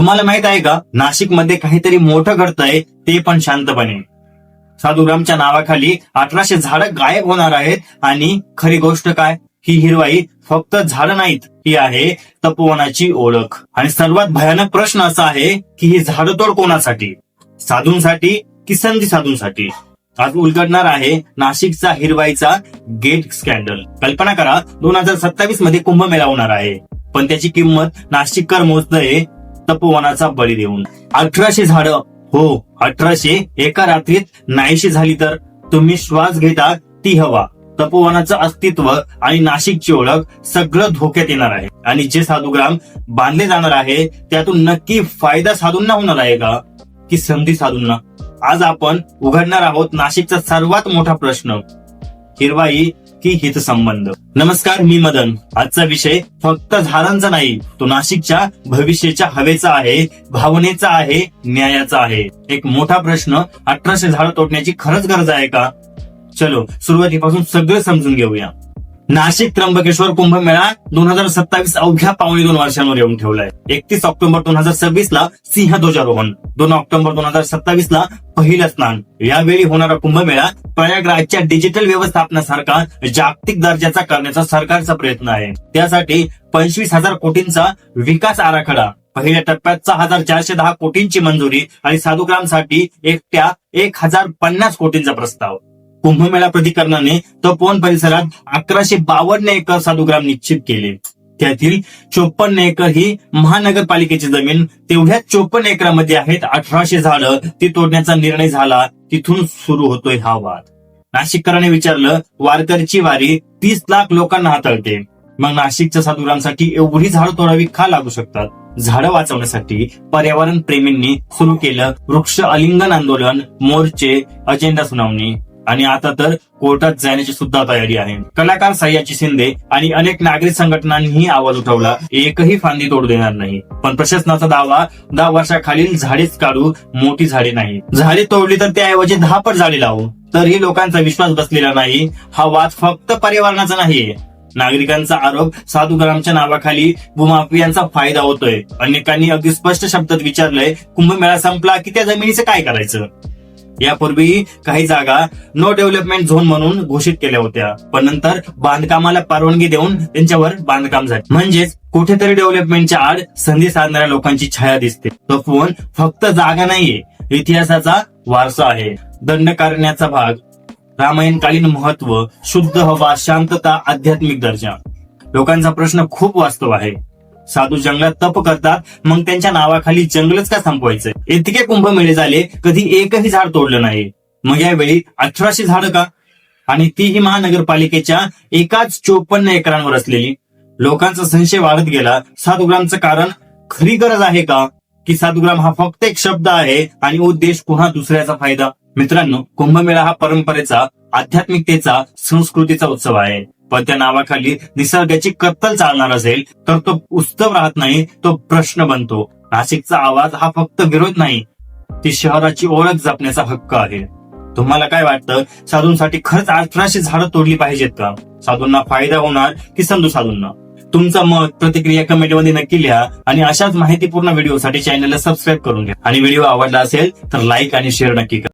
तुम्हाला माहीत आहे का? नाशिकमध्ये काहीतरी मोठं घडतंय ते पण शांतपणे. साधुरामच्या नावाखाली अठराशे झाडं गायब होणार आहेत आणि खरी गोष्ट काय? ही हिरवाई फक्त झाडं नाहीत ही आहे तपोवनाची ओळख. आणि सर्वात भयानक प्रश्न असा आहे की ही झाडतोड कोणासाठी? साधूंसाठी की संधी साधूंसाठी? आज उलगडणार आहे नाशिकचा हिरवाईचा गेट स्कॅन्डल. कल्पना करा दोन हजार सत्तावीसमध्ये कुंभमेळा होणार आहे. पण त्याची किंमत नाशिककर मोजतय तपोवनाचा बळी देऊन. अठराशे झाडं हो अठराशे एका रात्रीत नाहीशी झाली तर? तुम्ही श्वास घेता ती हवा. तपोवनाचं अस्तित्व आणि नाशिकची ओळख सगळं धोक्यात येणार आहे. आणि जे साधुग्राम बांधले जाणार आहे त्यातून नक्की फायदा साधूंना होणार आहे का? की संधी साधूंना? आज आपण उघडणार आहोत नाशिकचा सर्वात मोठा प्रश्न. हिरवाई की हितसंबंध. नमस्कार मी मदन. आजचा विषय फक्त झाडांचा नाही तो नाशिकच्या भविष्याच्या हवेचा आहे भावनेचा आहे न्यायाचा आहे. एक मोठा प्रश्न अठराशे झाडं तोडण्याची खरंच गरज आहे का? चलो सुरुवातीपासून सगळं समजून घेऊया. नाशिक त्र्यंबकेश्वर कुंभमेळा दोन हजार सत्तावीस अवघ्या पावणे दोन वर्षांवर येऊन ठेवलाय. एकतीस ऑक्टोबर दोन हजार सव्वीस ला सिंह ध्वजारोहण. दोन ऑक्टोबर दोन हजार सत्तावीस ला पहिलं स्नान. यावेळी होणारा कुंभमेळा प्रयागराजच्या डिजिटल व्यवस्थापनासारखा जागतिक दर्जाचा करण्याचा सरकारचा प्रयत्न आहे. त्यासाठी पंचवीस हजार कोटींचा विकास आराखडा. पहिल्या टप्प्यात सहा हजार चारशे दहा कोटींची मंजुरी आणि साधुग्रामसाठी एकट्या एक हजार पन्नास कोटींचा प्रस्ताव. कुंभमेळा प्राधिकरणाने तपोवन परिसरात अकराशे बावन्न एकर साधुग्राम निश्चित केले. त्यातील चोपन्न एकर ही महानगरपालिकेची जमीन तेवढ्याच चोपन्न एकरामध्ये आहेत अठराशे झाडं ती तोडण्याचा निर्णय झाला तिथून सुरू होतोय हा वाद. नाशिककरांनी विचारलं वारकरीची वारी तीस लाख लोकांना हाताळते. मग नाशिकच्या साधुग्रामसाठी एवढी झाडं तोडावी का लागू शकतात? झाडं वाचवण्यासाठी पर्यावरण प्रेमींनी सुरू केलं वृक्ष अलिंगन आंदोलन मोर्चे अजेंडा सुनावणी. आणि आता तर कोर्टात जाण्याची सुद्धा तयारी आहे. कलाकार सह्याची शिंदे आणि अनेक नागरिक संघटनांनीही आवाज उठवला. एकही फांदी तोड देणार नाही. पण प्रशासनाचा दावा दहा वर्षाखालील झाडेच काढू मोठी झाडे नाही. झाडे तोडली तर त्याऐवजी दहा पट झाडे लावू. तरीही लोकांचा विश्वास बसलेला नाही. हा वाद फक्त पर्यावरणाचा नाहीये. नागरिकांचा आरोप साधुग्रामच्या नावाखाली भूमाफियांचा फायदा होतोय. अनेकांनी अगदी स्पष्ट शब्दात विचारलंय कुंभमेळा संपला की त्या जमिनीचं काय करायचं? यापूर्वी काही जागा नो डेव्हलपमेंट झोन म्हणून घोषित केल्या होत्या. पण नंतर बांधकामाला परवानगी देऊन त्यांच्यावर बांधकाम झाले. म्हणजेच कुठेतरी डेव्हलपमेंटच्या आड संधी साधणाऱ्या लोकांची छाया दिसते. तो फोन फक्त जागा नाहीये इतिहासाचा वारसा आहे. दंड करण्याचा भाग रामायणकालीन महत्त्व शुद्ध हवा शांतता आध्यात्मिक दर्जा. लोकांचा प्रश्न खूप वास्तव आहे. साधू जंगलात तप करतात मग त्यांच्या नावाखाली जंगलच का संपवायचं? इतके कुंभमेळे झाले कधी एकही झाड तोडलं नाही. मग यावेळी अठराशे झाडं का? आणि तीही महानगरपालिकेच्या एकाच चोपन्न एकरांवर असलेली. लोकांचा संशय वाढत गेला. साधुग्रामचं कारण खरी गरज आहे का? की साधुग्राम हा फक्त एक शब्द आहे आणि उद्देश पुन्हा दुसऱ्याचा फायदा. मित्रांनो कुंभमेळा हा परंपरेचा आध्यात्मिकतेचा संस्कृतीचा उत्सव आहे. पण त्या नावाखाली निसर्गाची कत्तल चालणार असेल तर तो उत्सव राहत नाही तो प्रश्न बनतो. नाशिकचा आवाज हा फक्त विरोध नाही ती शहराची ओळख जपण्याचा हक्क आहे. तुम्हाला काय वाटतं? साधूंसाठी खरंच अठराशे झाडं तोडली पाहिजेत का? साधूंना फायदा होणार की संधू साधूंना? तुमचं मत प्रतिक्रिया कमेंटमध्ये नक्की लिहा आणि अशाच माहितीपूर्ण व्हिडिओसाठी चॅनलला सबस्क्राईब करून घ्या. आणि व्हिडिओ आवडला असेल तर लाईक आणि शेअर नक्की करा.